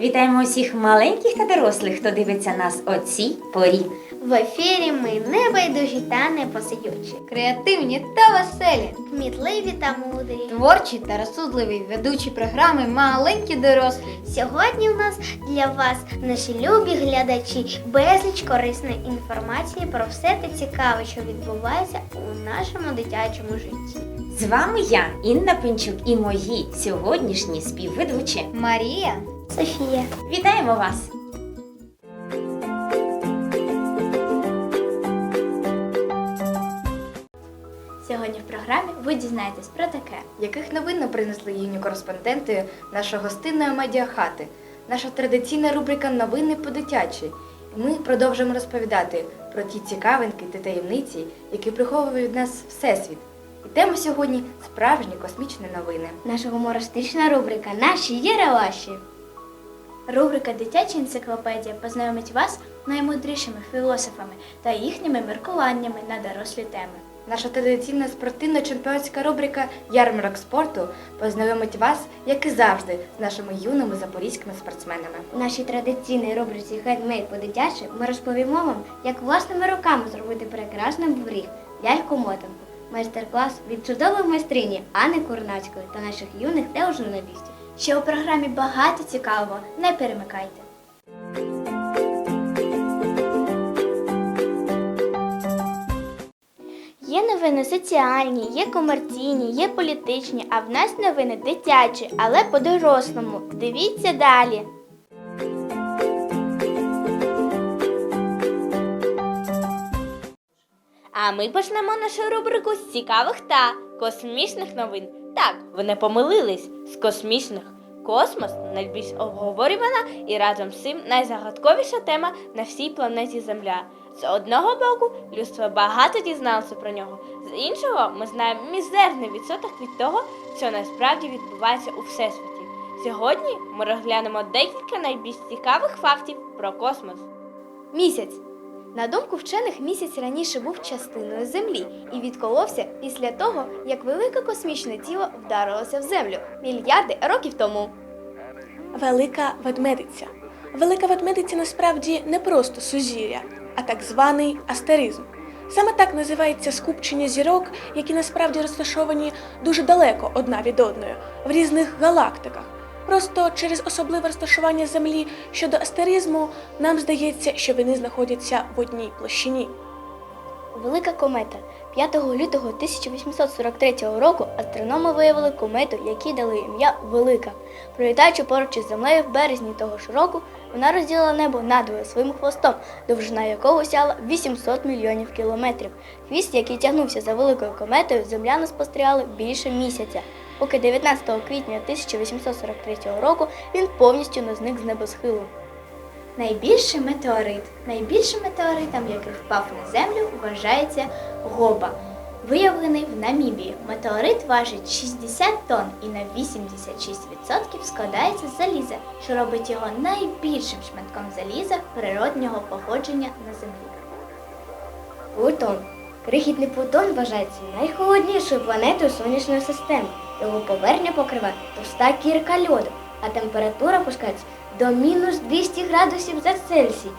Вітаємо усіх маленьких та дорослих, хто дивиться нас о цій порі. В ефірі ми небайдужі та непосидючі, креативні та веселі, кмітливі та мудрі. Творчі та розсудливі ведучі програми Маленькі дорослі. Сьогодні у нас для вас, наші любі глядачі, безліч корисної інформації про все те цікаве, що відбувається у нашому дитячому житті. З вами я, Інна Пинчук, і мої сьогоднішні співведучі. Марія. Софія. Вітаємо вас! Сьогодні в програмі ви дізнаєтесь про таке. Яких новин принесли юні кореспонденти нашої гостинної медіахати? Наша традиційна рубрика Новини по-дитячі. І Ми продовжуємо розповідати про ті цікавинки та таємниці, які приховує від нас Всесвіт. І тема сьогодні справжні космічні новини. Наша гумористична рубрика Наші Єрелаші. Рубрика Дитяча енциклопедія познайомить вас з наймудрішими філософами та їхніми міркуваннями на дорослі теми. Наша традиційна спортивно-чемпіонська рубрика Ярмарок спорту познайомить вас, як і завжди, з нашими юними запорізькими спортсменами. У нашій традиційній рубриці Хендмейд по-дитячі ми розповімо вам, як власними руками зробити прекрасний оберіг ляльку-мотанку. Майстер-клас від чудової майстрині Анни Курнацької та наших юних тележурналістів. Ще у програмі багато цікавого. Не перемикайте. Є новини соціальні, є комерційні, є політичні, а в нас новини дитячі, але по-дорослому. Дивіться далі. А ми почнемо нашу рубрику з цікавих та космічних новин. Так, ви не помилились з космічних. Космос найбільш обговорювана і разом з цим найзагадковіша тема на всій планеті Земля. З одного боку, людство багато дізналося про нього, з іншого, ми знаємо мізерний відсоток від того, що насправді відбувається у всесвіті. Сьогодні ми розглянемо декілька найбільш цікавих фактів про космос. Місяць. На думку вчених, місяць раніше був частиною Землі і відколовся після того, як велике космічне тіло вдарилося в землю мільярди років тому. Велика ведмедиця. Велика ведмедиця насправді не просто сузір'я, а так званий астеризм. Саме так називається скупчення зірок, які насправді розташовані дуже далеко одна від одної, в різних галактиках. Просто через особливе розташування Землі щодо астеризму нам здається, що вони знаходяться в одній площині. Велика комета. 5 лютого 1843 року астрономи виявили комету, якій дали ім'я Велика. Пролітаючи поруч із землею в березні того ж року, вона розділила небо надвоє своїм хвостом, довжина якого сяла 800 мільйонів кілометрів. Хвіст, який тягнувся за великою кометою, земляни спостерігали більше місяця. Поки 19 квітня 1843 року він повністю не зник з небосхилу. Найбільший метеорит. Найбільшим метеоритом, який впав на землю, вважається Гоба. Виявлений в Намібії. Метеорит важить 60 тонн і на 86% складається з заліза, що робить його найбільшим шматком заліза природнього походження на землі. Плутон. Крихітний Плутон вважається найхолоднішою планетою сонячної системи. Його поверхня покриває товста кірка льоду, а температура опускається до мінус 200 градусів за Цельсій.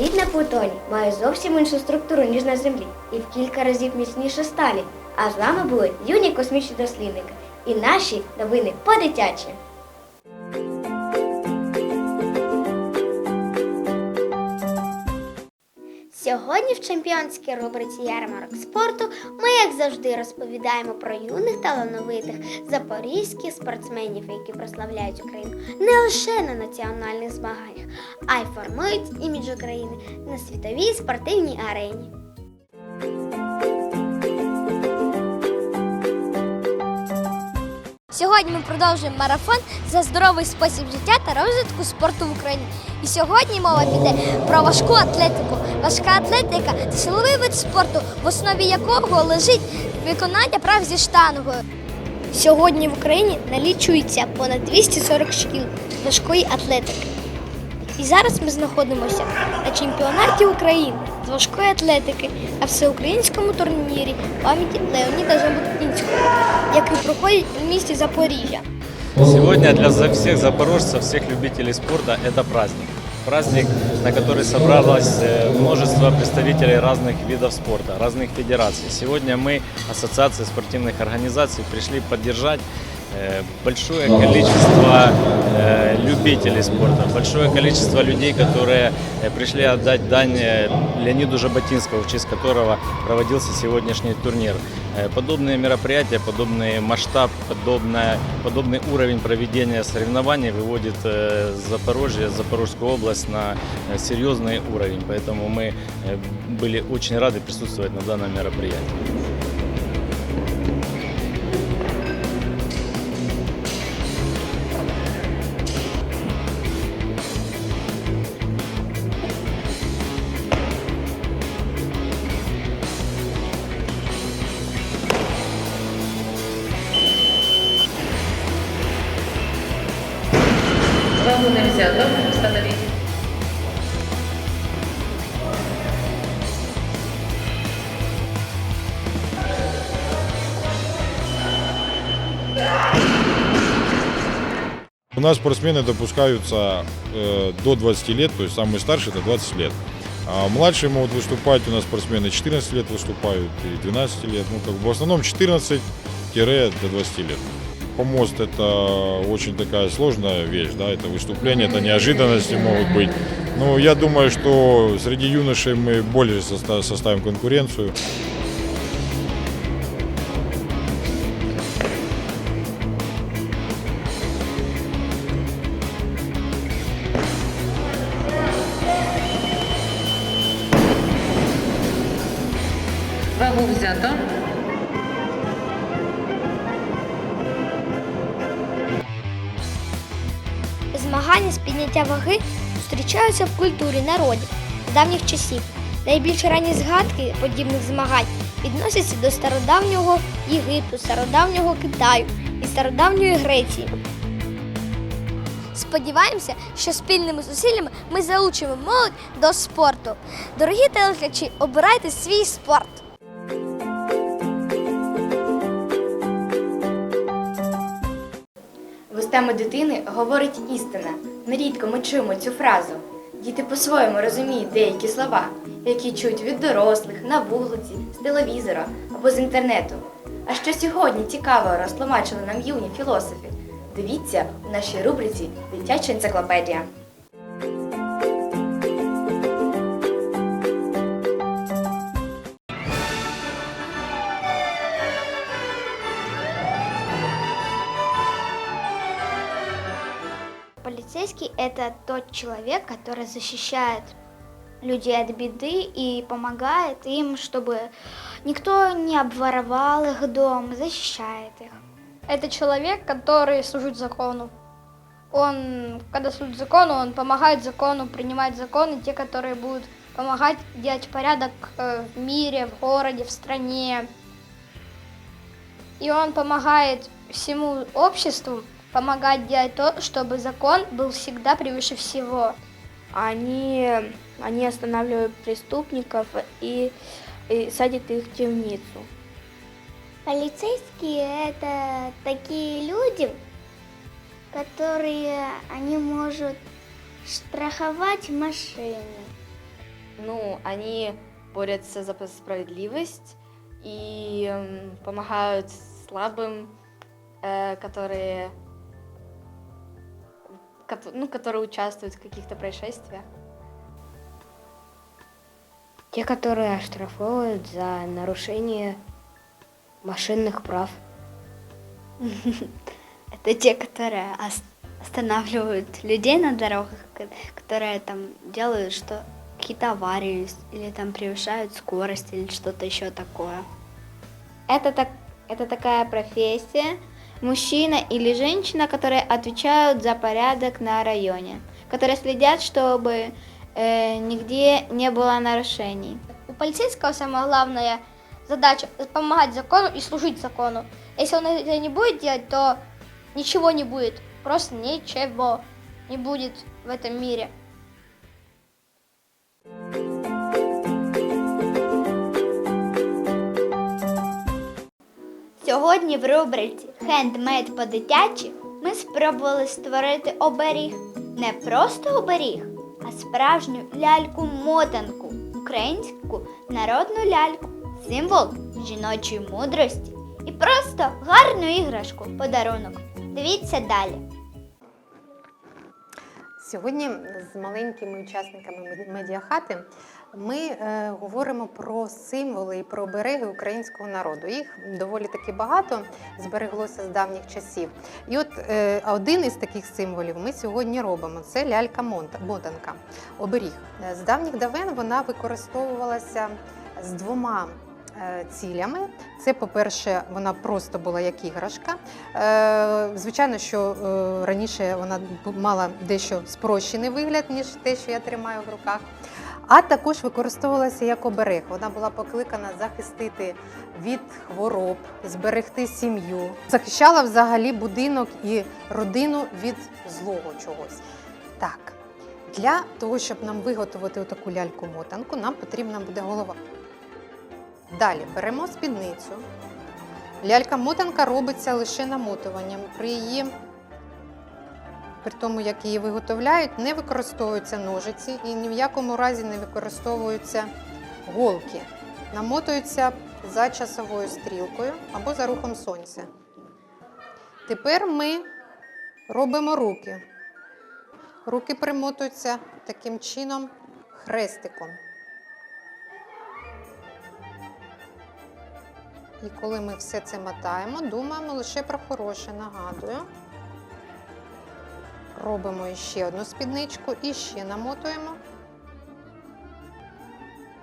Лід на Плутоні має зовсім іншу структуру, ніж на Землі, і в кілька разів міцніше сталі. А з вами були юні космічні дослідники і наші новини по-дитячі. Сьогодні в чемпіонській рубриці ярмарок спорту ми, як завжди, розповідаємо про юних талановитих запорізьких спортсменів, які прославляють Україну не лише на національних змаганнях, а й формують імідж України на світовій спортивній арені. Сьогодні ми продовжуємо марафон за здоровий спосіб життя та розвитку спорту в Україні. І сьогодні мова піде про важку атлетику. Важка атлетика це силовий вид спорту, в основі якого лежить виконання прав зі штангою. Сьогодні в Україні налічується понад 240 шкіл важкої атлетики. І зараз ми знаходимося на чемпіонаті України з важкої атлетики на всеукраїнському турнірі пам'яті Леоніда Жаботинського, який проходить у місті Запоріжжя. Сегодня для за- всех запорожцев, всех любителей спорта это праздник. Праздник, на который собралось э, множество представителей разных видов спорта, разных федераций. Сегодня мы, Ассоциация спортивных организаций, пришли поддержать э, большое количество э, любителей спорта, большое количество людей, которые э, пришли отдать дань э, Леониду Жаботинскому, в честь которого проводился сегодняшний турнир. Э, Подобные мероприятия, подобный масштаб, подобное, подобный уровень проведения соревнований выводит э, Запорожье, Запорожскую область на э, серьезный уровень. Поэтому мы э, были очень рады присутствовать на данном мероприятии. Нас спортсмены допускаются э, до 20 лет, то есть самый старший это 20 лет. А младшие могут выступать, у нас спортсмены 14 лет выступают и 12 лет. Ну, как бы в основном 14 до 20 лет. Помост это очень такая сложная вещь, да, это выступление, это неожиданности могут быть. Но я думаю, что среди юношей мы более соста- составим конкуренцию. Зустрічаються в культурі народів з давніх часів. Найбільш ранні згадки подібних змагань відносяться до стародавнього Єгипту, стародавнього Китаю і стародавньої Греції. Сподіваємося, що спільними зусиллями ми залучимо молодь до спорту. Дорогі телеглядачі, обирайте свій спорт. Вустами дитини говорить істина. Нерідко ми чуємо цю фразу. Діти по-своєму розуміють деякі слова, які чують від дорослих, на вулиці, з телевізора або з інтернету. А що сьогодні цікаво розтлумачили нам юні філософи? Дивіться у нашій рубриці Дитяча енциклопедія. Полицейский – это тот человек, который защищает людей от беды и помогает им, чтобы никто не обворовал их дом, защищает их. Это человек, который служит закону. Он, когда служит закону, он помогает закону принимать законы, те, которые будут помогать делать порядок э, в мире, в городе, в стране. И он помогает всему обществу помогать делать то, чтобы закон был всегда превыше всего. Они, они останавливают преступников и, и садят их в темницу. Полицейские это такие люди, которые они могут штрафовать машины. Ну, они борются за справедливость и помогают слабым, э, которые, кото- ну, которые участвуют в каких-то происшествиях. Те, которые оштрафовывают за нарушение машинных прав. Это те, которые ос- останавливают людей на дорогах, ко- которые там делают что какие-то аварии или там превышают скорость или что-то еще такое. Это, так, это такая профессия, мужчина или женщина, которые отвечают за порядок на районе, которые следят, чтобы э, нигде не было нарушений. У полицейского самая главная задача помогать закону и служить закону. Если он это не будет делать, то ничего не будет. Просто ничего не будет в этом мире. Сьогодні в рубриці Хендмейд по-дитячі ми спробували створити оберіг. Не просто оберіг, а справжню ляльку-мотанку, українську народну ляльку, символ жіночої мудрості і просто гарну іграшку, подарунок. Дивіться далі. Сьогодні з маленькими учасниками медіахати ми е, говоримо про символи і про обереги українського народу. Їх доволі таки багато збереглося з давніх часів. І от е, один із таких символів ми сьогодні робимо це лялька мотанка, оберіг. Е, З давніх давен вона використовувалася з двома. е, Цілями це, по-перше, вона просто була як іграшка. Е, Звичайно, що раніше вона мала дещо спрощений вигляд, ніж те, що я тримаю в руках. А також використовувалася як оберег. Вона була покликана захистити від хвороб, зберегти сім'ю, захищала взагалі будинок і родину від злого чогось. Так, для того, щоб нам виготовити таку ляльку-мотанку, нам потрібна буде голова. Далі беремо спідницю. Лялька-мотанка робиться лише намотуванням. При її при тому, як її виготовляють, не використовуються ножиці і ні в якому разі не використовуються голки. Намотуються за часовою стрілкою або за рухом сонця. Тепер ми робимо руки. Руки примотуються таким чином хрестиком. І коли ми все це мотаємо, думаємо лише про хороше. Нагадую. Робимо ще одну спідничку і ще намотуємо.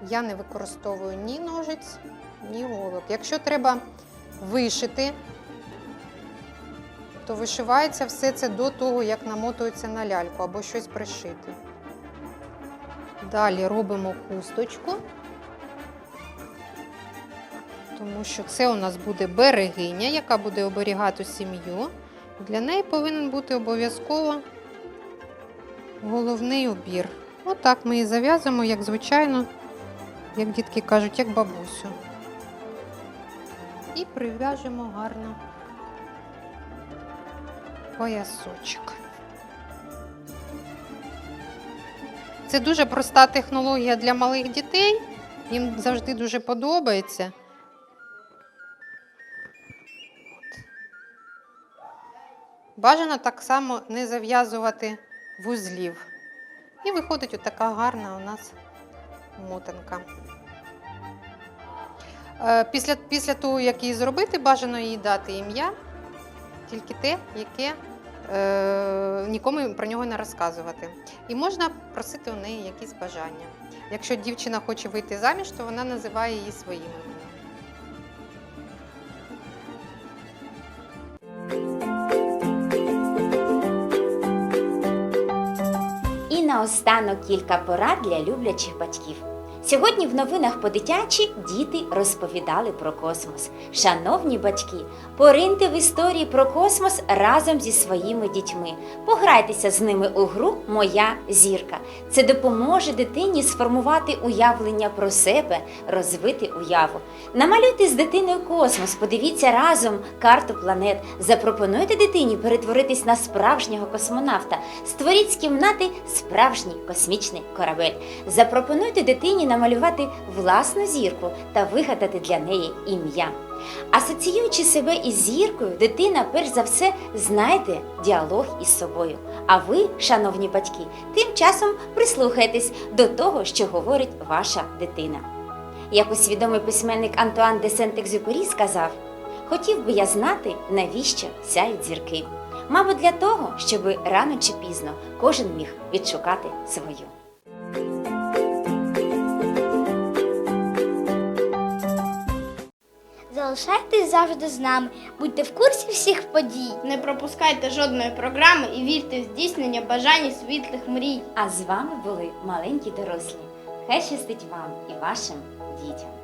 Я не використовую ні ножиць, ні голок. Якщо треба вишити, то вишивається все це до того, як намотується на ляльку або щось пришити. Далі робимо хусточку, тому що це у нас буде берегиня, яка буде оберігати сім'ю. Для неї повинен бути обов'язково головний убір. Отак ми її зав'язуємо, як звичайно, як дітки кажуть, як бабусю. І прив'яжемо гарно поясочок. Це дуже проста технологія для малих дітей. Їм завжди дуже подобається. Бажано так само не зав'язувати вузлів. І виходить отака гарна у нас мотанка. Е, Після, після того, як її зробити, бажано їй дати ім'я, тільки те, яке е, нікому про нього не розказувати. І можна просити у неї якісь бажання. Якщо дівчина хоче вийти заміж, то вона називає її своїм іменем. Наостанок кілька порад для люблячих батьків. Сьогодні в новинах по-дитячі діти розповідали про космос. Шановні батьки, пориньте в історії про космос разом зі своїми дітьми. Пограйтеся з ними у гру Моя зірка. Це допоможе дитині сформувати уявлення про себе, розвити уяву. Намалюйте з дитиною космос, подивіться разом карту планет. Запропонуйте дитині перетворитись на справжнього космонавта. Створіть з кімнати справжній космічний корабель. Запропонуйте дитині намалювати власну зірку та вигадати для неї ім'я. Асоціюючи себе із зіркою, дитина перш за все знайде діалог із собою. А ви, шановні батьки, тим часом прислухайтесь до того, що говорить ваша дитина. Як усвідомий письменник Антуан де Сент-Екзюпері сказав: Хотів би я знати, навіщо сяють зірки. Мабуть, для того, щоб рано чи пізно кожен міг відшукати свою. Залишайтесь завжди з нами, будьте в курсі всіх подій. Не пропускайте жодної програми і вірте в здійснення бажань і світлих мрій. А з вами були маленькі дорослі. Хай щастить вам і вашим дітям.